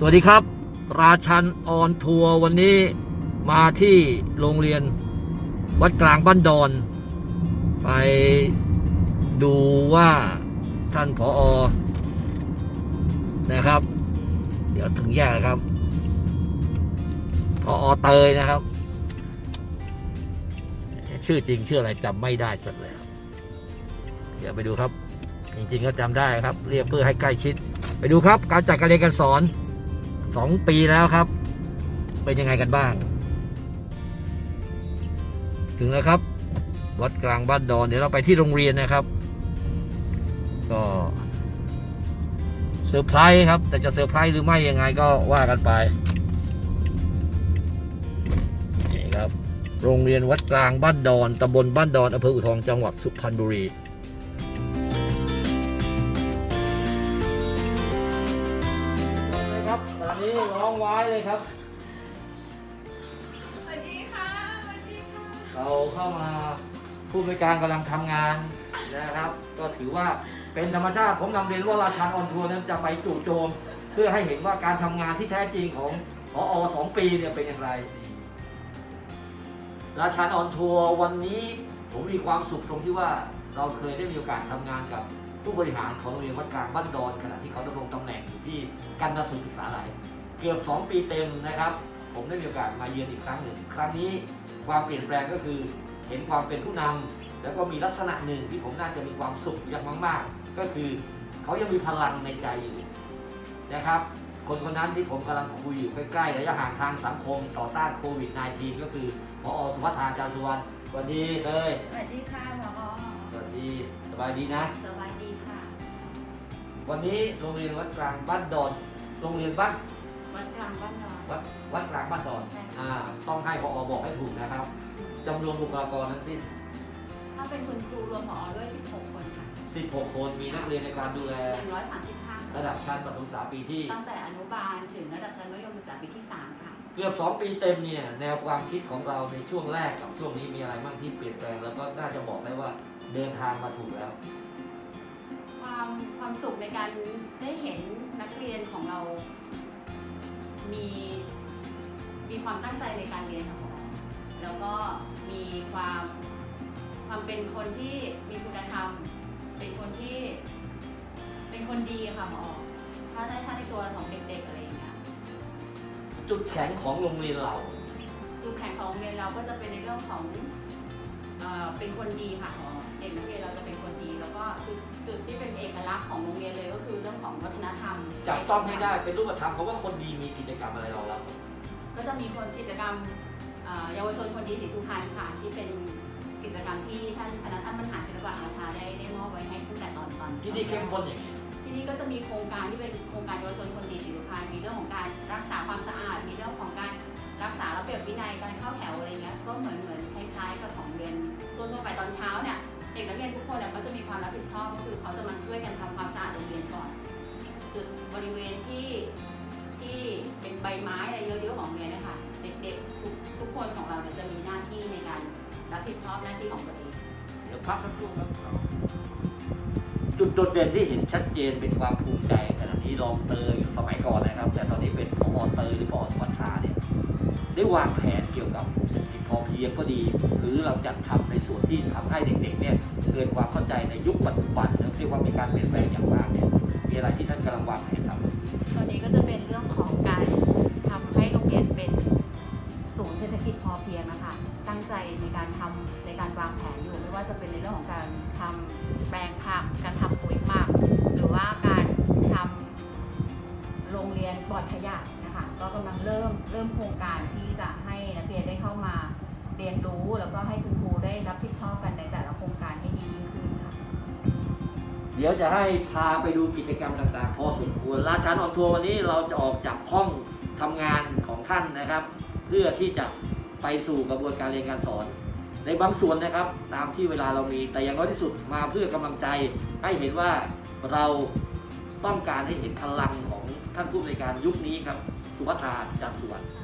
สวัสดีครับ ราชันออนทัวร์วันนี้มาที่โรงเรียนวัดกลางบ้านดอน ไปดูว่าท่านผออนะครับ เดี๋ยวถึงแยกครับผออเตยนะครับ ชื่อจริงชื่ออะไรจำไม่ได้สักแล้วเดี๋ยวไปดูครับ จริงๆก็จำได้ครับ เรียกเพื่อให้ใกล้ชิด ไปดูครับ การจัดการเรียนการสอน สองปีแล้วครับ เป็นยังไงกันบ้าง ถึงแล้วครับ วัดกลางบ้านดอน เดี๋ยวเราไปที่โรงเรียนนะครับ ก็เซอร์ไพรส์ครับ แต่จะเซอร์ไพรส์หรือไม่ยังไงก็ว่ากันไปนี่ครับ โรงเรียนวัดกลางบ้านดอนตำบลบ้านดอนอำเภออู่ทองจังหวัดสุพรรณบุรี ครับตอนนี้ร้องไว้เลยครับ สวัสดีค่ะสวัสดีค่ะเราเข้ามาผู้บริการกำลังทำงานนะครับ ก็ถือว่าเป็นธรรมชาติผมนำเรียนว่าราชาออนทัวร์นั้นจะไปจู่โจม เพื่อให้เห็นว่าการทำงานที่แท้จริงของพออสองปีเนี่ยเป็นอย่างไร ราชาออนทัวร์วันนี้ผมมีความสุขตรงที่ว่าเราเคยได้มีโอกาสทำงานกับ ผู้บริหารของโรงเรียนวัดกลางบ้านดอนขณะที่เขาดำรงตำแหน่งอยู่ที่กันนสุศึกษาไหลเกือบ 2 ปีเต็มนะครับ ผมได้มีโอกาสมาเยือนอีกครั้งหนึ่ง ครั้งนี้ความเปลี่ยนแปลงก็คือเห็นความเป็นผู้นำแล้วก็มีลักษณะหนึ่งที่ผมน่าจะมีความสุขอย่างมากๆ ก็คือเขายังมีพลังในใจอยู่นะครับคนคนนั้นที่ผมกำลังคุยอยู่ใกล้ๆระยะห่างทางสังคมต่อต้านโควิด -19 ก็คือพอสุวัฒนาจารย์สุวรรณสวัสดีเลยสวัสดีค่ะหมอสวัสดีสบายดีนะสวัสดีค่ะ วันนี้โรงเรียนวัดกลางบ้านดอน โรงเรียนบ้านวัดกลางบ้านนอน วัดวัดกลางบ้านดอนใช่ค่ะอ่าต้องให้พอบอกให้ถูกนะครับจำนวนบุคลากรทั้งสิ้น ถ้าเป็นคุณครูรวมหมอด้วย 16 คนค่ะ 16 คนมีนักเรียนในการดูแล 135 ระดับชั้นประถมศึกษาปีที่ ตั้งแต่อนุบาลถึงระดับชั้นมัธยมศึกษาปีที่ 3 ค่ะ เกือบ 2 ปีเต็มเนี่ยแนวความคิดของเราในช่วงแรกกับช่วงนี้มีอะไรบ้างที่เปลี่ยนแปลง แล้วก็น่าจะบอกได้ว่าเดินทางมาถูกแล้ว ความความสุขในการได้เห็นนักเรียนของเรา มีมีความตั้งใจในการเรียนของเราแล้วก็มีความความเป็นคนที่มีคุณธรรม เป็นคนที่เป็นคนดีค่ะหมอถ้าได้ถ้าในตัวของเด็กๆอะไรอย่างเงี้ยจุดแข็งของโรงเรียนเรา จุดแข็งของโรงเรียนเราก็จะเป็นในเรื่องของเอ่อเป็นคนดีค่ะหมอเด็กนักเรียนเราจะเป็นคนดี แล้วก็จุดจุดที่เป็นเอกลักษณ์ของโรงเรียนเลยก็คือเรื่องของวัฒนธรรมจับต้องให้ได้เป็นรูปธรรมเพราะว่าคนดีมีกิจกรรมอะไรเราแล้วก็จะมีคนกิจกรรมเอ่อเยาวชนคนดีศรีสุพรรณค่ะที่เป็นกิจกรรมที่ท่านคณะท่านบรรหารศิลปะอาชาได้ได้มอบไว้ให้ตั้งแต่ตอนตอนที่นี่เข้มข้นอย่างนี้ที่นี่ก็จะมีโครงการที่เป็นโครงการเยาวชนคนดีศรีสุพรรณมีเรื่องของการรักษาความสะอาด มีเรื่องของการรักษาระเบียบวินัยการเข้าแถวอะไรเงี้ยก็เหมือนเหมือนคล้ายๆกับของเรียนทั่วๆไปตอนเช้าเนี่ยเด็กนักเรียนทุกคนเนี่ยเขาจะมีความรับผิดชอบก็คือเขาจะมาช่วยกันทำความสะอาดโรงเรียนก่อน จุดบริเวณที่ที่เป็นใบไม้อะไรเยอะๆของโรงเรียนนะคะเด็กๆทุกทุกคนของเราเนี่ยจะมีหน้าที่ในการรับผิดชอบหน้าที่ของตัวเองเดี๋ยวพักสักครู่ครับจุดโดดเด่นที่เห็นชัดเจนเป็นความภูมิใจขณะนี้รองเตยสมัยก่อนนะครับ แต่ตอนนี้เป็นพอเตยหรือพอสวัสดิ์เนี่ยได้วางแผนเกี่ยวกับ พอเพียงก็ดี หรือเราจะทำในส่วนที่ทำให้เด็กๆเนี่ยเกิดความเข้าใจในยุคปัจจุบันนะเรียกว่ามีการเปลี่ยนแปลงอย่างมากเนี่ยมีอะไรที่ท่านกำลังวางแผนทำตอนนี้ก็จะเป็นเรื่องของการทำให้โรงเรียนเป็นศูนย์เศรษฐกิจพอเพียงนะคะตั้งใจในการทำในการวางแผนอยู่ ไม่ว่าจะเป็นในเรื่องของการทำแปลงผักการทำปุ๋ยหมักหรือว่าการทำโรงเรียนปลอดขยะนะคะ ก็กำลังเริ่มเริ่มโครงการที่จะให้นักเรียนได้เข้ามา เรียนรู้แล้วก็ให้คุณครูได้รับผิดชอบกันในแต่ละโครงการให้ดียิ่งขึ้นค่ะเดี๋ยวจะให้พาไปดูกิจกรรมต่างๆ พอสมควรราชานออนทัวร์วันนี้เราจะออกจากห้องทำงานของท่านนะครับ เพื่อที่จะไปสู่กระบวนการเรียนการสอน ในบางส่วนนะครับ ตามที่เวลาเรามีแต่อย่างน้อยที่สุดมาเพื่อกำลังใจ ให้เห็นว่าเราต้องการให้เห็นพลังของท่านผู้ในการยุคนี้ครับ สุวัฒนาจันทร์สุวรรณ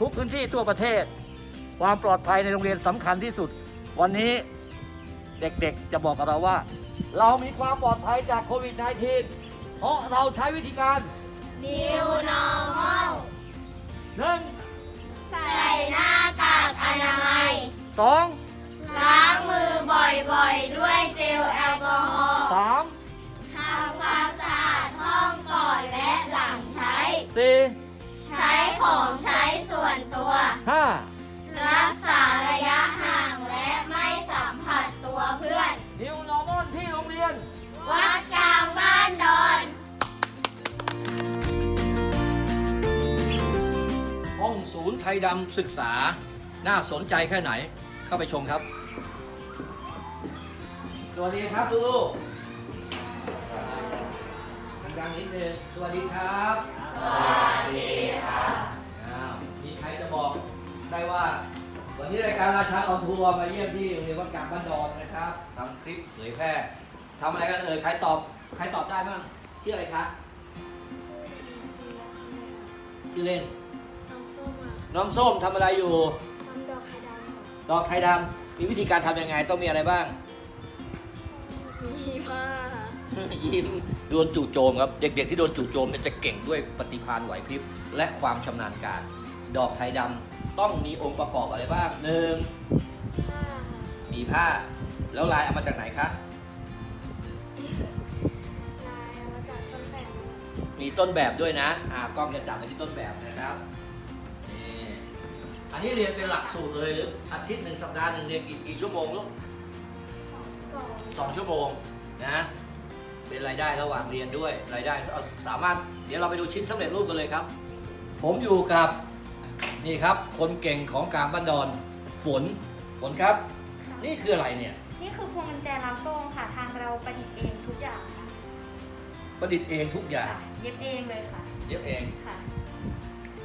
ทุกพื้นที่ทั่วประเทศ ความปลอดภัยในโรงเรียนสำคัญที่สุด วันนี้เด็กๆจะบอกกับเราว่า เรามีความปลอดภัยจากโควิด -19 เพราะเราใช้วิธีการ New Normal 5 รักษาระยะห่างและไม่สัมผัสตัวเพื่อน New Normal ที่โรงเรียน วัดกลางบ้านดอน ห้องศูนย์ไทยดำศึกษา น่าสนใจแค่ไหน เข้าไปชมครับ สวัสดีครับลูกๆดังๆนิดนึงสวัสดีครับ สวัสดีครับ ได้ว่า วันนี้รายการราชาออนทัวร์มาเยี่ยมที่โรงเรียนวัดกลางบ้านดอนนะครับทำคลิปเผยแพร่ทำอะไรกันเอ่ยใครตอบใครตอบได้บ้างชื่ออะไรคะชื่อเล่นน้องส้มอะน้องส้มทำอะไรอยู่ทำดอกไข่ดำค่ะดอกไข่ดำมีวิธีการทำยังไงต้องมีอะไรบ้าง มีผ้ายิ้มโดนจู่โจมครับ เด็กๆที่โดนจู่โจมเนี่ยจะเก่งด้วยปฏิภาณไหวพริบ และความชำนาญการ ดอกไข่ดำต้องมีองค์ประกอบอะไรบ้างหนึ่งผ้าค่ะมีผ้า แล้วลายเอามาจากไหนคะลายเอามาจากต้นแบบมีต้นแบบด้วยนะ อ่ากล้องจะจับไปที่ต้นแบบนะครับนี่อันนี้เรียนเป็นหลักสูตรเลยหรืออาทิตย์หนึ่งสัปดาห์หนึ่งเรียนกี่กี่ชั่วโมงลูกสองสองชั่วโมงนะเป็นรายได้ระหว่างเรียนด้วยรายได้เอาสามารถเดี๋ยวเราไปดูชิ้นสำเร็จรูปกันเลยครับ ผมอยู่กับ นี่ครับ คนเก่งของการบ้านดอน ฝน ฝนครับนี่คืออะไรเนี่ย นี่คือพวงกุญแจลำโซ่งค่ะ ทางเราประดิษฐ์เองทุกอย่างค่ะประดิษฐ์เองทุกอย่าง ค่ะ เย็บเองเลยค่ะ เย็บเอง ค่ะ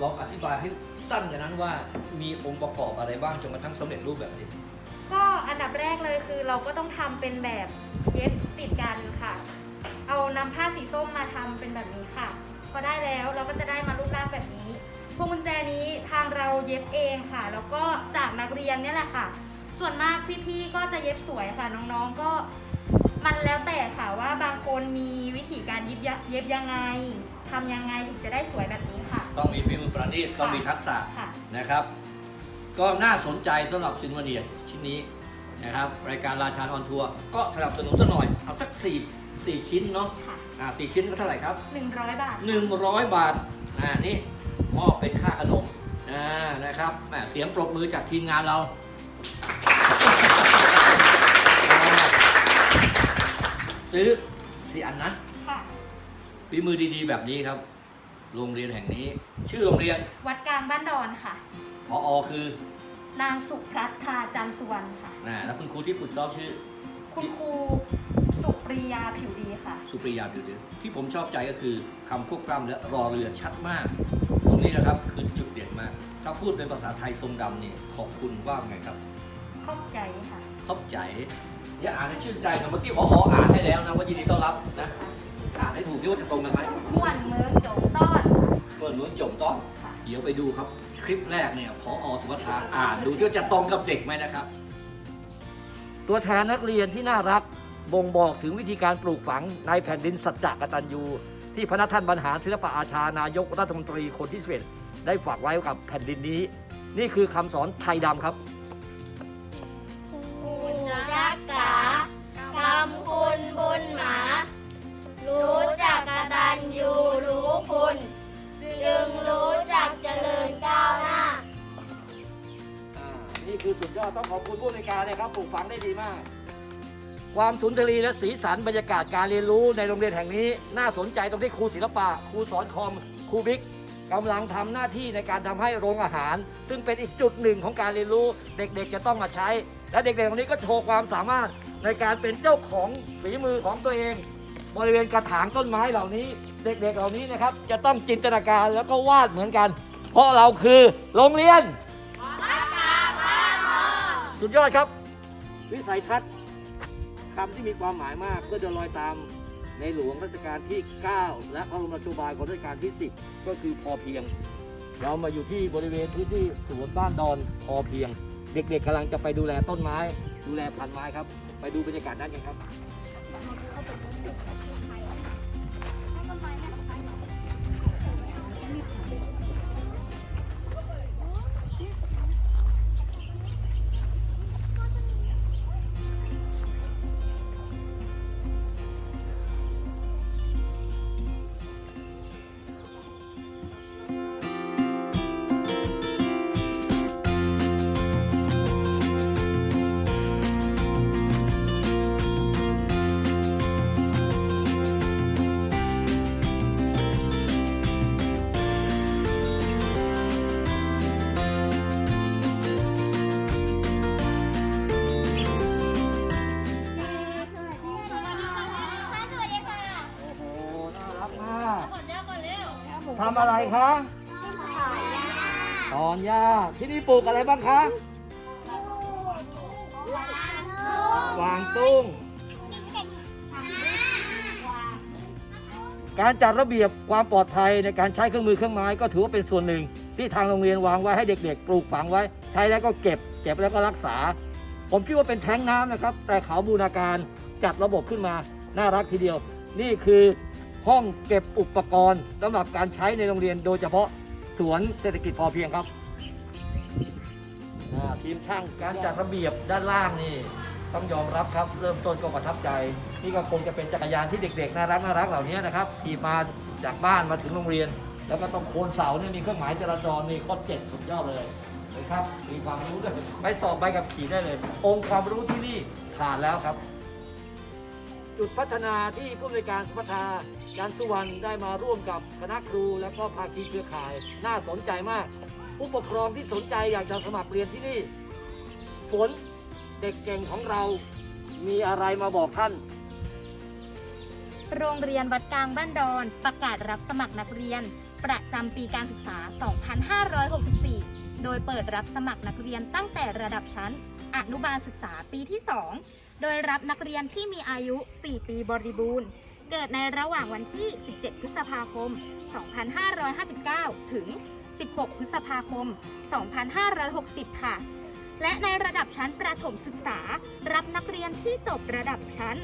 ลองอธิบายให้สั้นกว่านั้นว่ามีองค์ประกอบอะไรบ้างจนกระทั่งสำเร็จรูปแบบนี้ ก็อันดับแรกเลยคือเราก็ต้องทำเป็นแบบเย็บติดกันค่ะ เอานำผ้าสีส้มมาทำเป็นแบบนี้ค่ะ พอได้แล้วเราก็จะได้มารูปร่างแบบนี้ พวงกุญแจนี้ทางเราเย็บเองค่ะ แล้วก็จากนักเรียนเนี่ยแหละค่ะ ส่วนมากพี่ๆก็จะเย็บสวยค่ะน้องๆก็มันแล้วแต่ค่ะว่าบางคนมีวิธีการเย็บยะเย็บยังไงทำยังไงถึงจะได้สวยแบบนี้ค่ะ ต้องมีฝีมือประณีตต้องมีทักษะค่ะ นะครับ ก็น่าสนใจสำหรับซินวาเนียชิ้นนี้นะครับรายการราชาออนทัวร์ก็สนับสนุนสักหน่อยเอาสักสี่สี่ชิ้นเนาะค่ะ อ่าสี่ชิ้นก็เท่าไหร่ครับ 100 บาท 100 บาทอ่านี่ มอบเป็นค่าขนมอ่านะครับแหมเสียงปรบมือจากทีมงานเราซื้อสี่อันนะค่ะฝีมือดีๆแบบนี้ครับ โรงเรียนแห่งนี้ ชื่อโรงเรียน วัดกลางบ้านดอนค่ะพออคือ นางสุพัฒธาจันทร์สุวรรณค่ะ นะแล้วคุณครูที่ฝึกซ้อมชื่อ คุณครูสุ ปรียาผิวดีค่ะ สุปริยาบิวเดนที่ผมชอบใจก็คือคำควบกล้ำและรอเรือชัดมาก ตรงนี้นะครับคือจุดเด่นมาก ถ้าพูดเป็นภาษาไทยทรงดำเนี่ยขอบคุณว่าไงครับเข้าใจค่ะ ขอบใจอย่าอ่านให้ชื่นใจหนะเมื่อกี้พออ่านให้แล้วนะว่ายินดีต้อนรับนะอ่านให้ถูกที่ว่าจะตรงกันไหมม่วนเมืองโจงต้อนเปิดหนุนจมต้อนค่ะ เดี๋ยวไปดูครับ คลิปแรกเนี่ยพออสุวัฒนาอ่านดูที่ว่าจะตรงกับเด็กไหมนะครับ ตัวแทนนักเรียนที่น่ารัก บ่งบอกถึงวิธีการปลูกฝังในแผ่นดินสัจจะกตัญญู ที่พระท่านบรรหารศิลปะอาชานายกรัฐมนตรีคนที่11ได้ฝากไว้กับแผ่นดินนี้ นี่คือคำสอนไทยดำครับหูจักกะทำคุณบุญหมา รู้จักกตัญญูรู้คุณ จึงรู้จักเจริญก้าวหน้าอ่านี่คือสุดยอดต้องขอบคุณผู้ในวยการนะครับปลูกฝังได้ดีมาก ความสุนทรีและสีสันบรรยากาศการเรียนรู้ในโรงเรียนแห่งนี้ น่าสนใจตรงที่ครูศิลปะครูสอนคอมครูบิ๊กกำลังทำหน้าที่ในการทำให้โรงอาหาร ซึ่งเป็นอีกจุดหนึ่งของการเรียนรู้เด็กๆจะต้องมาใช้ และเด็กๆตรงนี้ก็โชว์ความสามารถในการเป็นเจ้าของฝีมือของตัวเอง บริเวณกระถางต้นไม้เหล่านี้ เด็กๆเหล่านี้นะครับ จะต้องจินตนาการแล้วก็วาดเหมือนกัน เพราะเราคือโรงเรียน สุดยอดครับ วิสัยทัศน์ คำที่มีความหมายมากเพื่อเดินรอยตามในหลวงรัชกาลที่ 9 และพระบรมราชบายของรัชกาลที่ 10 ก็คือพอเพียง เรามาอยู่ที่บริเวณพื้นที่สวนบ้านดอนพอเพียง เด็กๆกำลังจะไปดูแลต้นไม้ ดูแลพันไม้ครับ ไปดูบรรยากาศด้านกันครับ ทำอะไรคะตอนหญ้าที่นี่ปลูกอะไรบ้างคะกวางตุ้ง การจัดระเบียบความปลอดภัยในการใช้เครื่องมือเครื่องไม้ก็ถือว่าเป็นส่วนหนึ่ง ที่ทางโรงเรียนวางไว้ให้เด็กๆ ปลูกฝังไว้ ใช้แล้วก็เก็บ เก็บแล้วก็รักษา ผมคิดว่าเป็นแท้งน้ำนะครับ แต่เขาบูรณาการจัดระบบขึ้นมา น่ารักทีเดียว นี่คือ ห้องเก็บอุปกรณ์สำหรับการใช้ในโรงเรียนโดยเฉพาะสวนเศรษฐกิจพอเพียงครับทีมช่างการจัดระเบียบด้านล่างนี่ต้องยอมรับครับ เริ่มต้นก็ประทับใจ นี่ก็คงจะเป็นจักรยานที่เด็กๆน่ารักน่ารักเหล่านี้นะครับขี่มาจากบ้านมาถึงโรงเรียน แล้วก็ต้องโคนเสาเนี่ยมีเครื่องหมายจราจรนี่ข้อเจ็ดสุดยอดเลยเลยครับมีความรู้ด้วยไปสอบใบขับขี่ได้เลย องค์ความรู้ที่นี่ผ่านแล้วครับ จุดพัฒนาที่ผู้อำนการสมทาการสุวรรณได้มาร่วมกับคณะครู และก็ภาคีเครือข่าย น่าสนใจมาก ผู้ปกครองที่สนใจอยากจะสมัครเรียนที่นี่ ฝนเด็กเก่งของเรา มีอะไรมาบอกท่าน โรงเรียนวัดกลางบ้านดอนประกาศรับสมัครนักเรียน ประจำปีการศึกษา 2564 โดยเปิดรับสมัครนักเรียนตั้งแต่ระดับชั้น อนุบาลศึกษาปีที่ 2 โดยรับนักเรียนที่มีอายุ 4 ปีบริบูรณ์ เกิดในระหว่างวันที่ 17 พฤษภาคม 2559 ถึง 16 พฤษภาคม 2560 ค่ะ และในระดับชั้นประถมศึกษา รับนักเรียนที่จบระดับชั้น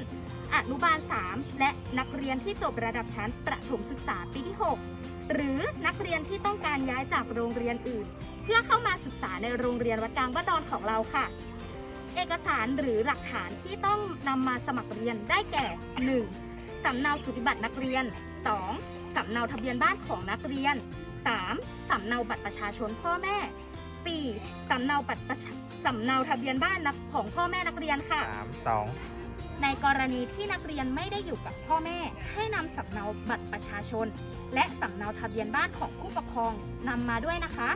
อนุบาล 3 และนักเรียนที่จบระดับชั้นประถมศึกษาปีที่ 6 หรือนักเรียนที่ต้องการย้ายจากโรงเรียนอื่น เพื่อเข้ามาศึกษาในโรงเรียนวัดกลางบ้านดอนของเราค่ะ เอกสารหรือหลักฐานที่ต้องนำมาสมัครเรียนได้แก่ 1. สำเนาสุติบัตรนักเรียน 2. สำเนาทะเบียนบ้านของนักเรียน 3. สำเนาบัตรประชาชนพ่อแม่ 4. สำเนาบัตรประชาสำเนาทะเบียนบ้านนักของพ่อแม่นักเรียนค่ะ สามสองในกรณีที่นักเรียนไม่ได้อยู่กับพ่อแม่ ให้นำสำเนาบัตรประชาชน และสำเนาทะเบียนบ้านของผู้ปกครองนำมาด้วยนะคะ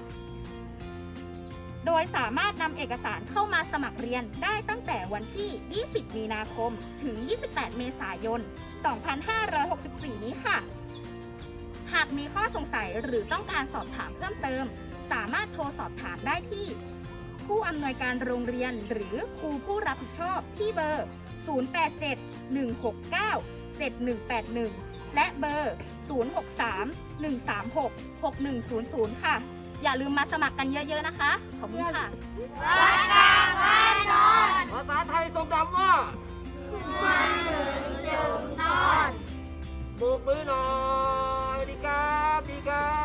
โดยสามารถนำเอกสารเข้ามาสมัครเรียนได้ตั้งแต่วันที่ 20 มีนาคม ถึง 28 เมษายน 2564 นี้ค่ะ หากมีข้อสงสัยหรือต้องการสอบถามเพิ่มเติม สามารถโทรสอบถามได้ที่ ผู้อำนวยการโรงเรียนหรือครูผู้รับผิดชอบที่เบอร์ 087-169-7181 และเบอร์ 063-136-6100 ค่ะ อย่าลืมมาสมัครกันเยอะๆนะคะ ขอบคุณค่ะวัดกลางบ้านอนภาษาไทยทรงดำว่าควรถึงจุ่มนอนบุกมือหน่อยดีครับดีครับ